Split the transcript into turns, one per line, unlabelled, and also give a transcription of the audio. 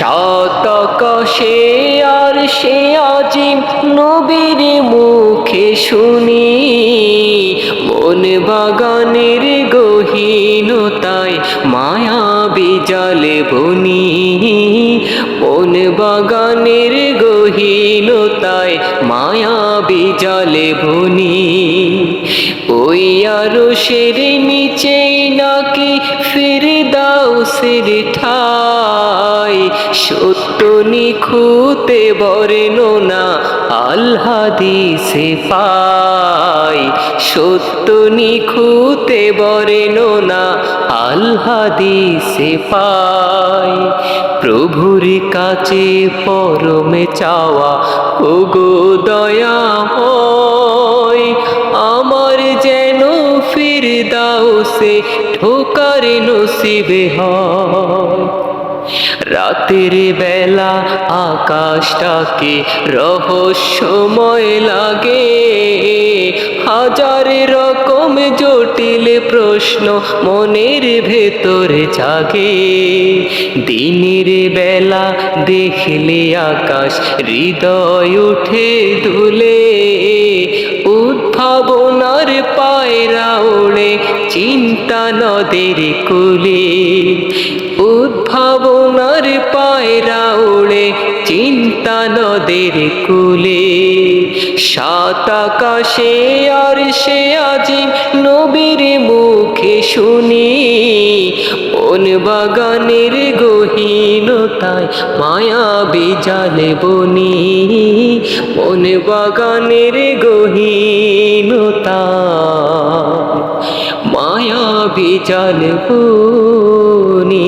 শতকশে আর সে আজিম নবীর মুখে শুনি। মন বাগানের গহীনতায় মায়া বিজালে বনি। মন বাগানের গহীনতায় মায়া বিজালে বনি। ওই সের নিচেই নাকি ফিরে দাও সের ঠাই। সত্য নিখুতে বর্ণনা আল্লাদিসে পাই। সত্য নিখুতে বর্ণনা আল্লাদিসে পাই। প্রভুর কাছে পরমে চাওয়া, ওগো দয়াময় সে ঠোকার নসিবে রাতের বেলা আকাশটাকে রহস্যময় লাগে। হাজার রকম জটিল প্রশ্ন মনের ভেতরে জাগে। দিনের বেলা দেখলে আকাশ হৃদয় উঠে দুলে। উদ্ভাবনার পায়রা ওড়ে চিন্তা নদের কুলে। উদ্ভাবনার পায়রা ওড়ে চিন্তা নদের কুলে। সাত আকাশে আর সে আজি নবীর মুখে শুনি। বন বাগানের গহীনতায় মায়া বিজালে বনি। বন বাগানের গহীনতায় বিজালে বনি